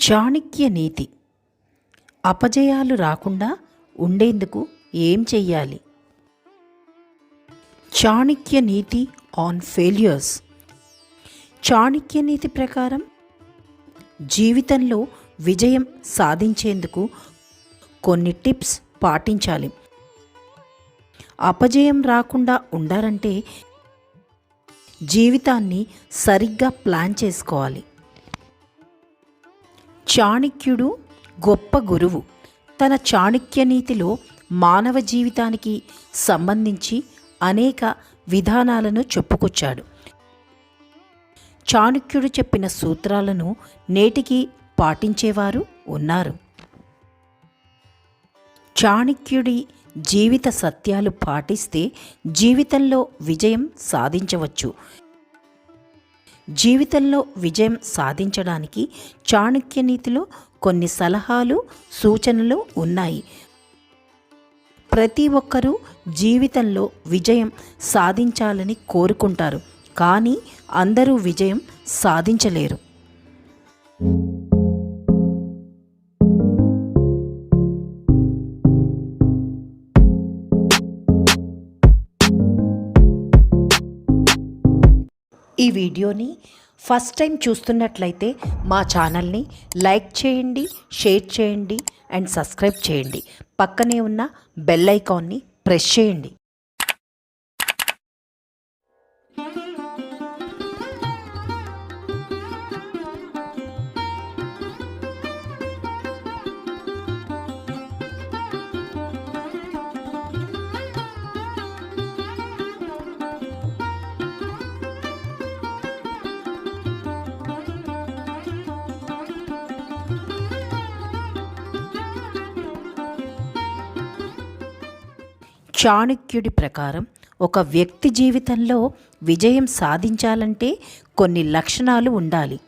చాణక్య నీతి. అపజయాలు రాకుండా ఉండేందుకు ఏం చెయ్యాలి? చాణక్య నీతి ఆన్ ఫెయిల్యూర్స్. చాణక్య నీతి ప్రకారం జీవితంలో విజయం సాధించేందుకు కొన్ని టిప్స్ పాటించాలి. అపజయం రాకుండా ఉండాలంటే జీవితాన్ని సరిగ్గా ప్లాన్ చేసుకోవాలి. చాణక్యుడు గొప్ప గురువు. తన చాణక్య నీతిలో మానవ జీవితానికి సంబంధించి అనేక విధానాలను చెప్పుకొచ్చాడు. చాణక్యుడు చెప్పిన సూత్రాలను నేటికి పాటించేవారు ఉన్నారు. చాణక్యుడి జీవిత సత్యాలు పాటిస్తే జీవితంలో విజయం సాధించవచ్చు. జీవితంలో విజయం సాధించడానికి చాణక్య నీతిలో కొన్ని సలహాలు సూచనలు ఉన్నాయి. ప్రతి ఒక్కరూ జీవితంలో విజయం సాధించాలని కోరుకుంటారు. కానీ అందరూ విజయం సాధించలేరు. ఈ వీడియోని ఫస్ట్ టైం చూస్తున్నట్లయితే మా ఛానల్ని లైక్ చేయండి షేర్ చేయండి అండ్ సబ్స్క్రైబ్ చేయండి. పక్కనే ఉన్న బెల్ ఐకాన్ని ప్రెస్ చేయండి. చాణక్యుడి ప్రకారం ఒక వ్యక్తి జీవితంలో విజయం సాధించాలంటే కొన్ని లక్షణాలు ఉండాలి.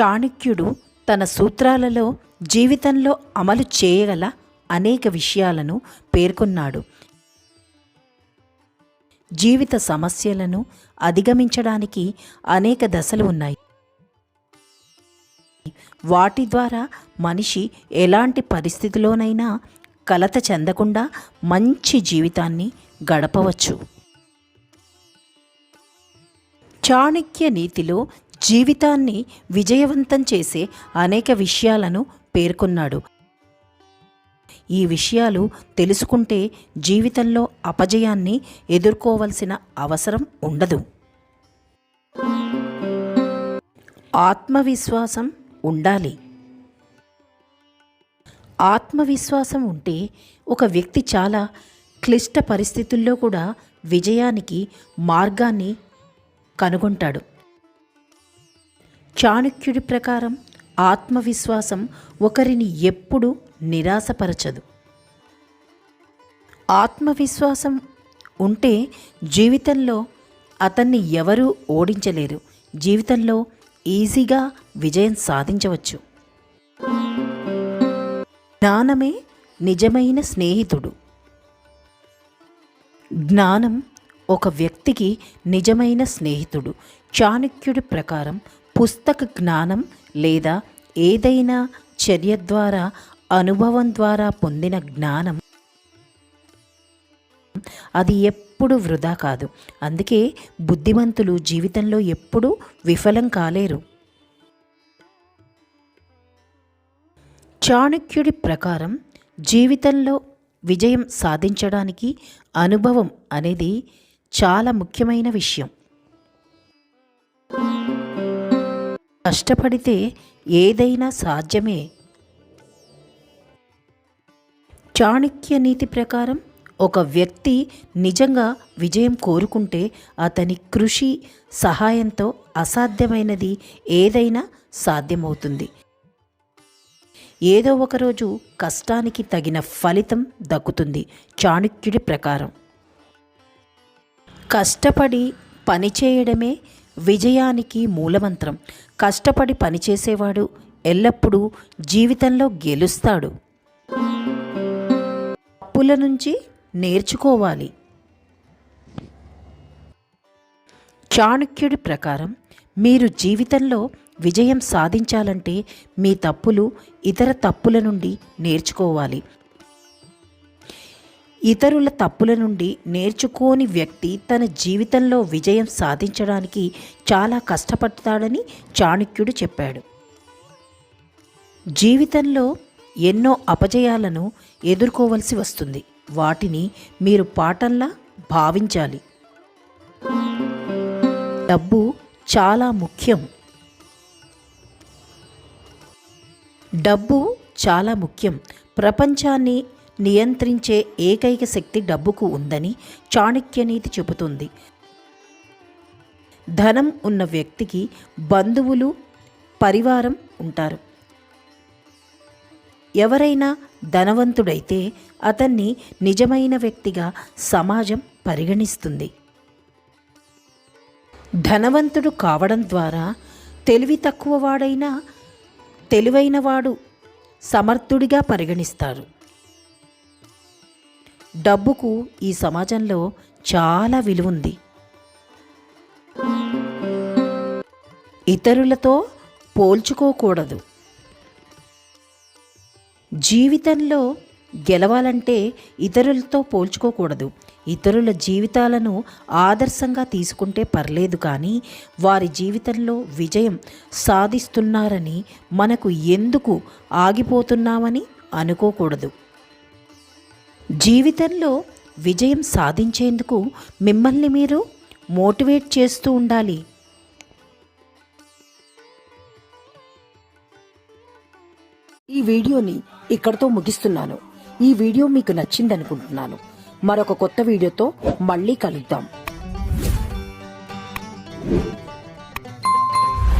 చాణక్యుడు తన సూత్రాలలో జీవితంలో అమలు చేయగల అనేక విషయాలను పేర్కొన్నాడు. జీవిత సమస్యలను అధిగమించడానికి అనేక దశలు ఉన్నాయి. వాటి ద్వారా మనిషి ఎలాంటి పరిస్థితిలోనైనా కలత చెందకుండా మంచి జీవితాన్ని గడపవచ్చు. చాణక్య నీతిలో జీవితాన్ని విజయవంతం చేసే అనేక విషయాలను పేర్కొన్నాడు. ఈ విషయాలు తెలుసుకుంటే జీవితంలో అపజయాన్ని ఎదుర్కోవలసిన అవసరం ఉండదు. ఆత్మవిశ్వాసం ఉండాలి. ఆత్మవిశ్వాసం ఉంటే ఒక వ్యక్తి చాలా క్లిష్ట పరిస్థితుల్లో కూడా విజయానికి మార్గాన్ని కనుగొంటాడు. చాణుక్యుడి ప్రకారం ఆత్మవిశ్వాసం ఒకరిని ఎప్పుడూ నిరాశపరచదు. ఆత్మవిశ్వాసం ఉంటే జీవితంలో అతన్ని ఎవరూ ఓడించలేరు. జీవితంలో ఈజీగా విజయం సాధించవచ్చు. జ్ఞానమే నిజమైన స్నేహితుడు. జ్ఞానం ఒక వ్యక్తికి నిజమైన స్నేహితుడు. చాణక్యుడి ప్రకారం పుస్తక జ్ఞానం లేదా ఏదైనా చర్య ద్వారా అనుభవం ద్వారా పొందిన జ్ఞానం అది ఎప్పుడు వృధా కాదు. అందుకే బుద్ధిమంతులు జీవితంలో ఎప్పుడూ విఫలం కాలేరు. చాణక్యుడి ప్రకారం జీవితంలో విజయం సాధించడానికి అనుభవం అనేది చాలా ముఖ్యమైన విషయం. కష్టపడితే ఏదైనా సాధ్యమే. చాణక్య నీతి ప్రకారం ఒక వ్యక్తి నిజంగా విజయం కోరుకుంటే అతని కృషి సహాయంతో అసాధ్యమైనది ఏదైనా సాధ్యమవుతుంది. ఏదో ఒకరోజు కష్టానికి తగిన ఫలితం దక్కుతుంది. చాణక్యుడి ప్రకారం. కష్టపడి పనిచేయడమే విజయానికి మూలమంత్రం. కష్టపడి పనిచేసేవాడు ఎల్లప్పుడూ జీవితంలో గెలుస్తాడు. తప్పుల నుంచి నేర్చుకోవాలి. చాణక్యుడి ప్రకారం మీరు జీవితంలో విజయం సాధించాలంటే మీ తప్పులు ఇతర తప్పుల నుండి నేర్చుకోవాలి. ఇతరుల తప్పుల నుండి నేర్చుకోని వ్యక్తి తన జీవితంలో విజయం సాధించడానికి చాలా కష్టపడతాడని చాణుక్యుడు చెప్పాడు. జీవితంలో ఎన్నో అపజయాలను ఎదుర్కోవలసి వస్తుంది. వాటిని మీరు పాఠంలా భావించాలి. డబ్బు చాలా ముఖ్యం. డబ్బు చాలా ముఖ్యం. ప్రపంచాన్ని నియంత్రించే ఏకైక శక్తి డబ్బుకు ఉందని చాణక్యనీతి చెబుతుంది. ధనం ఉన్న వ్యక్తికి బంధువులు పరివారం ఉంటారు. ఎవరైనా ధనవంతుడైతే అతన్ని నిజమైన వ్యక్తిగా సమాజం పరిగణిస్తుంది. ధనవంతుడు కావడం ద్వారా తెలివి తక్కువ వాడైనా తెలివైనవాడు సమర్థుడిగా పరిగణిస్తారు. డబ్బుకు ఈ సమాజంలో చాలా విలువ ఉంది ఇతరులతో పోల్చుకోకూడదు. జీవితంలో గెలవాలంటే ఇతరులతో పోల్చుకోకూడదు. ఇతరుల జీవితాలను ఆదర్శంగా తీసుకుంటే పర్లేదు కానీ వారి జీవితంలో విజయం సాధిస్తున్నారని మనకు ఎందుకు ఆగిపోతున్నామని అనుకోకూడదు. జీవితంలో విజయం సాధించేందుకు మిమ్మల్ని మీరు మోటివేట్ చేస్తూ ఉండాలి. ఈ వీడియోని ఇక్కడితో ముగిస్తున్నాను. ఈ వీడియో మీకు నచ్చిందనుకుంటున్నాను. మరొక కొత్త వీడియోతో మళ్ళీ కలుద్దాం.